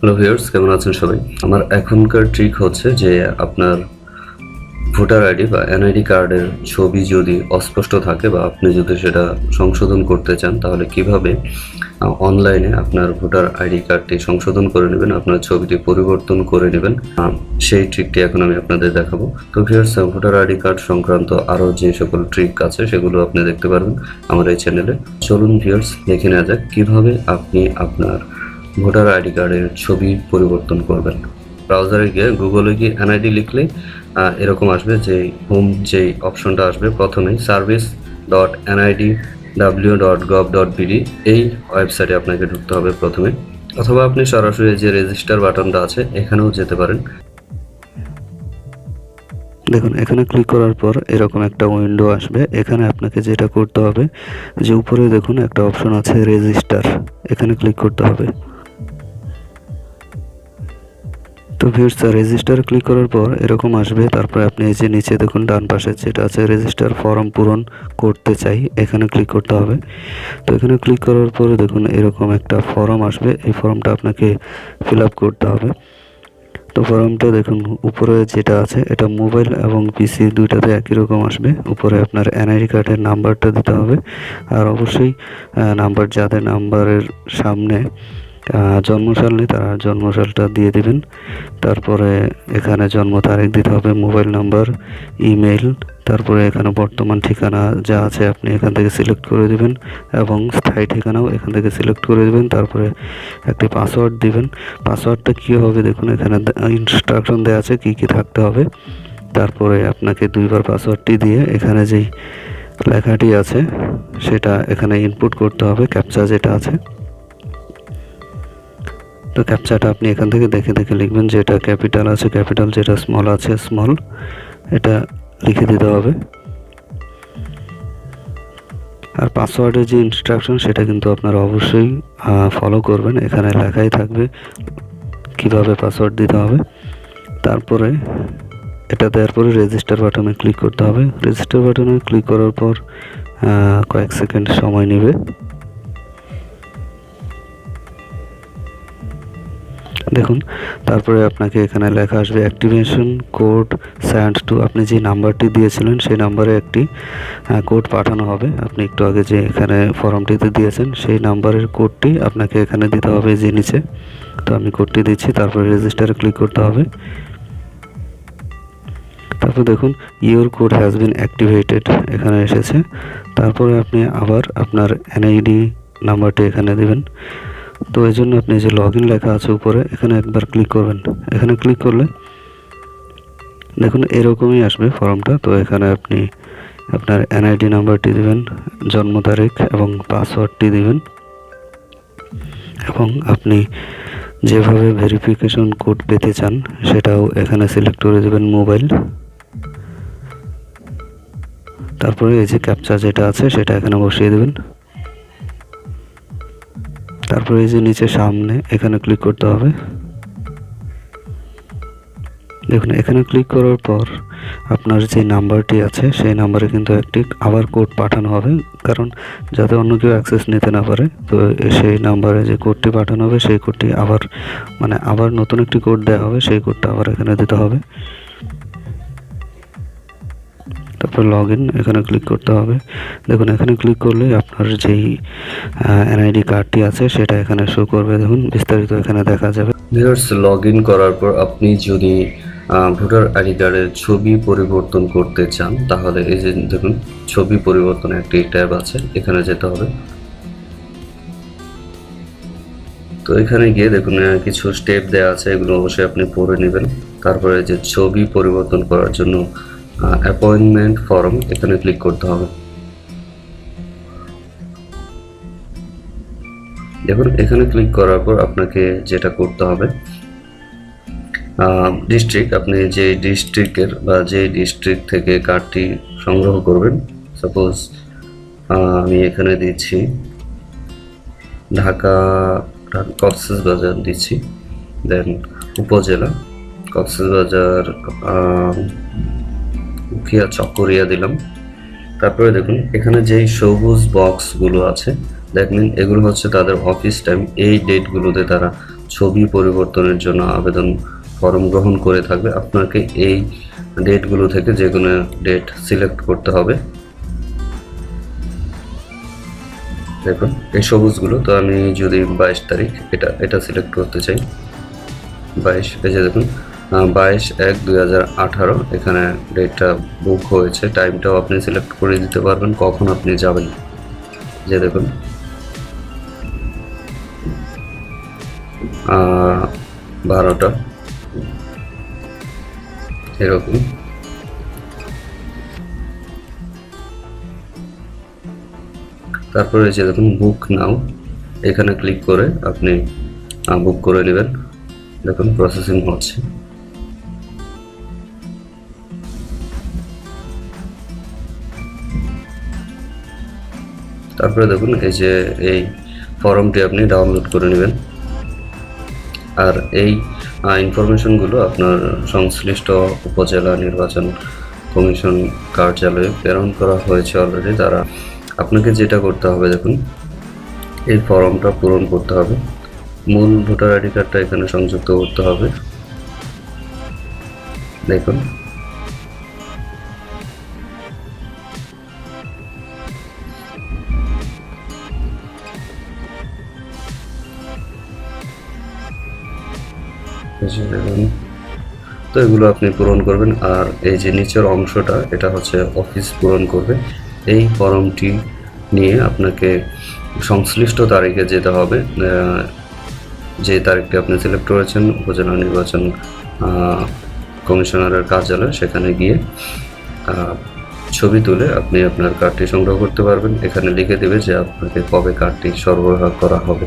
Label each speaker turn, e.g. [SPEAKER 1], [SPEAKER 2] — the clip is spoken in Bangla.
[SPEAKER 1] হ্যালো ভিউয়ার্স কেমন আছেন সবাই? আমার এখনকার ট্রিক হচ্ছে যে আপনার ভোটার আইডি বা এনআইডি কার্ডের ছবি যদি অস্পষ্ট থাকে বা আপনি যদি সেটা সংশোধন করতে চান, তাহলে কীভাবে অনলাইনে আপনার ভোটার আইডি কার্ডটি সংশোধন করে নেবেন, আপনার ছবিটি পরিবর্তন করে নেবেন? সেই ট্রিকটি এখন আমি আপনাদের দেখাবো। তো ভিউয়ার্স ভোটার আইডি কার্ড সংক্রান্ত আরও যে সকল ট্রিক আছে, সেগুলো আপনি দেখতে পারবেন আমার এই চ্যানেলে চলুন ভিউয়ার্স দেখে নেওয়া যাক কীভাবে আপনি আপনার ভোটার আইডি কার্ডের ছবি পরিবর্তন করবেন। ব্রাউজারে গিয়ে গুগলে গিয়ে এনআইডি লিখলে এরকম আসবে যে হোম যে অপশনটা আসবে প্রথমেই service dot NID W dot gov dot BD এই ওয়েবসাইটে আপনাকে ঢুকতে হবে প্রথমে। অথবা আপনি সরাসরি যে রেজিস্টার বাটনটা আছে, এখানেও যেতে পারেন।
[SPEAKER 2] দেখুন, এখানে ক্লিক করার পর এরকম একটা উইন্ডো আসবে। এখানে আপনাকে যেটা করতে হবে, যে উপরে দেখুন একটা অপশন আছে রেজিস্টার এখানে ক্লিক করতে হবে। তো ভিউর্স রেজিস্টার ক্লিক করার পর এরকম আসবে। তারপরে আপনি এই যে নিচে দেখুন, ডান পাশে যেটা আছে রেজিস্টার ফর্ম পূরণ করতে চাই, এখানে ক্লিক করতে হবে। তো এখানে ক্লিক করার পরে দেখুন, এরকম একটা ফর্ম আসবে। এই ফর্মটা আপনাকে ফিল করতে হবে। তো ফর্মটা দেখুন, উপরে যেটা আছে, এটা মোবাইল এবং পিসি দুইটাতে একই রকম আসবে। উপরে আপনার এনআইডি কার্ডের নাম্বারটা দিতে হবে। আর অবশ্যই নাম্বার যাদের নাম্বারের সামনে জন্মসাল নেই তারা জন্মসালটা দিয়ে দিবেন। তারপরে এখানে জন্ম তারিখ দিতে হবে, মোবাইল নাম্বার ইমেল তারপরে এখানে বর্তমান ঠিকানা যা আছে আপনি এখান থেকে সিলেক্ট করে দিবেন এবং স্থায়ী ঠিকানাও এখান থেকে সিলেক্ট করে দিবেন। তারপরে একটি পাসওয়ার্ড দিবেন। পাসওয়ার্ডটা কী হবে দেখুন, এখানে ইনস্ট্রাকশন দেওয়া আছে কী কী থাকতে হবে। তারপরে আপনাকে দুইবার পাসওয়ার্ডটি দিয়ে এখানে যেই লেখাটি আছে, সেটা এখানে ইনপুট করতে হবে ক্যাপচা যেটা আছে। তো ক্যাপচাটা আপনি এখান থেকে দেখে দেখে লিখবেন যেটা ক্যাপিটাল আছে ক্যাপিটাল যেটা স্মল আছে স্মল এটা লিখে দিতে হবে। আর পাসওয়ার্ডের যে ইনস্ট্রাকশন সেটা কিন্তু আপনারা অবশ্যই ফলো করবেন। এখানে লেখাই থাকবে কীভাবে পাসওয়ার্ড দিতে হবে। তারপরে এটা দেওয়ার পরে রেজিস্টার বাটনে ক্লিক করতে হবে। রেজিস্টার বাটনে ক্লিক করার পর কয়েক সেকেন্ড সময় নেবে। দেখুন। তারপরে আপনাকে এখানে লেখা আসবে অ্যাক্টিভেশন কোড স্যান্ড টু আপনি যে নাম্বারটি দিয়েছিলেন সেই নাম্বারে একটি কোড পাঠানো হবে। আপনি একটু আগে যে এখানে ফর্মটিতে দিয়েছেন সেই নাম্বারের কোডটি আপনাকে এখানে দিতে হবে যে নিচে। তো আমি কোডটি দিচ্ছি, তারপরে রেজিস্টারে ক্লিক করতে হবে। তারপর দেখুন your code has been activated এখানে এসেছে। তারপরে আপনি আবার আপনার এনআইডি নাম্বারটি এখানে দেবেন। তো এই জন্য আপনি যে লগ লেখা আছে উপরে, এখানে একবার ক্লিক করবেন। এখানে ক্লিক করলে দেখুন এরকমই আসবে ফর্মটা তো এখানে আপনি আপনার এনআইডি নাম্বারটি দিবেন, জন্ম তারিখ এবং পাসওয়ার্ডটি দিবেন। এবং আপনি যেভাবে ভেরিফিকেশন কোড পেতে চান, সেটাও এখানে সিলেক্ট করে দেবেন মোবাইল তারপরে এই যে ক্যাপচা যেটা আছে, সেটা এখানে বসিয়ে দেবেন। তারপরে এই যে নিচে সামনে, এখানে ক্লিক করতে হবে। দেখুন, এখানে ক্লিক করার পর আপনার যে নাম্বারটি আছে, সেই নাম্বারে কিন্তু একটি আবার কোড পাঠানো হবে। কারণ যাতে অন্য কেউ অ্যাক্সেস নিতে না পারে, তো সেই নাম্বারে যে কোডটি পাঠানো হবে, সেই কোডটি আবার মানে আবার নতুন একটি কোড দেওয়া হবে, সেই কোডটা আবার এখানে দিতে হবে। তারপর লগ ইন এখানে ক্লিক করতে হবে। দেখুন, এখানে ক্লিক করলে আপনার যেই এনআইডি কার্ডটি আছে, সেটা এখানে শো করবে। দেখুন, বিস্তারিত এখানে দেখা যাবে।
[SPEAKER 1] ভিউয়ার্স লগ ইন করার পর আপনি যদি ভোটার আইডি কার্ডের ছবি পরিবর্তন করতে চান, তাহলে এই যে দেখুন, ছবি পরিবর্তন একটি ট্যাব আছে, এখানে যেতে হবে। তো এখানে গিয়ে দেখুন কিছু স্টেপ দেওয়া আছে, এগুলো অবশ্যই আপনি পড়ে নেবেন। তারপরে যে ছবি পরিবর্তন করার জন্য অ্যাপয়েন্টমেন্ট ফর্ম এখানে ক্লিক করতে হবে। দেখুন, এখানে ক্লিক করার পর আপনাকে যেটা করতে হবে ডিস্ট্রিক্ট আপনি যে ডিস্ট্রিক্টের বা যে ডিস্ট্রিক্ট থেকে কার্ডটি সংগ্রহ করবেন সাপোজ আমি এখানে দিচ্ছি, ঢাকা, কক্সেস বাজার দিচ্ছি দেন উপজেলা, কক্সেস বাজার উখিয়া চকরিয়া দিলাম। তারপরে দেখুন, এখানে যেই সবুজ বক্সগুলো আছে দেখবেন এগুলো হচ্ছে তাদের অফিস টাইম এই ডেটগুলোতে তারা ছবি পরিবর্তনের জন্য আবেদন ফর্ম গ্রহণ করে থাকবে। আপনাকে এই ডেটগুলো থেকে যে কোনো ডেট সিলেক্ট করতে হবে। দেখুন, এই সবুজগুলো, তো আমি যদি বাইশ তারিখ এটা এটা সিলেক্ট করতে চাই। বাইশ, এই যে দেখুন বাইশ এক দুই হাজার আঠারো। এখানে ডেটটা বুক হয়েছে। টাইমটাও আপনি সিলেক্ট করে দিতে পারবেন। কখন আপনি যাবেন? যে দেখুন। বারোটা। এরকম। তারপরে যে দেখুন বুক নাও এখানে ক্লিক করে আপনি বুক করে নেবেন। দেখুন প্রসেসিং হচ্ছে। তারপরে দেখুন এই যে এই ফর্মটি আপনি ডাউনলোড করে নেবেন। আর এই ইনফরমেশনগুলো আপনার সংশ্লিষ্ট উপজেলা নির্বাচন কমিশন কার্যালয়ে প্রেরণ করা হয়েছে অলরেডি তারা আপনাকে যেটা করতে হবে দেখুন, এই ফর্মটা পূরণ করতে হবে। মূল ভোটার আইডি কার্ডটা এখানে সংযুক্ত করতে হবে। দেখুন তো এগুলো আপনি পূরণ করবেন, আর এই যে নিচের অংশটা, এটা হচ্ছে অফিস পূরণ করবে। এই ফর্মটি নিয়ে আপনাকে সংশ্লিষ্ট তারিখে যেতে হবে। যে তারিখটি আপনি সিলেক্ট করেছেন, উপজেলা নির্বাচন কমিশনারের কার্যালয়, সেখানে গিয়ে ছবি তুলে আপনি আপনার কার্ডটি সংগ্রহ করতে পারবেন। এখানে লিখে দেবে যে আপনাকে কবে কার্ডটি সরবরাহ করা হবে।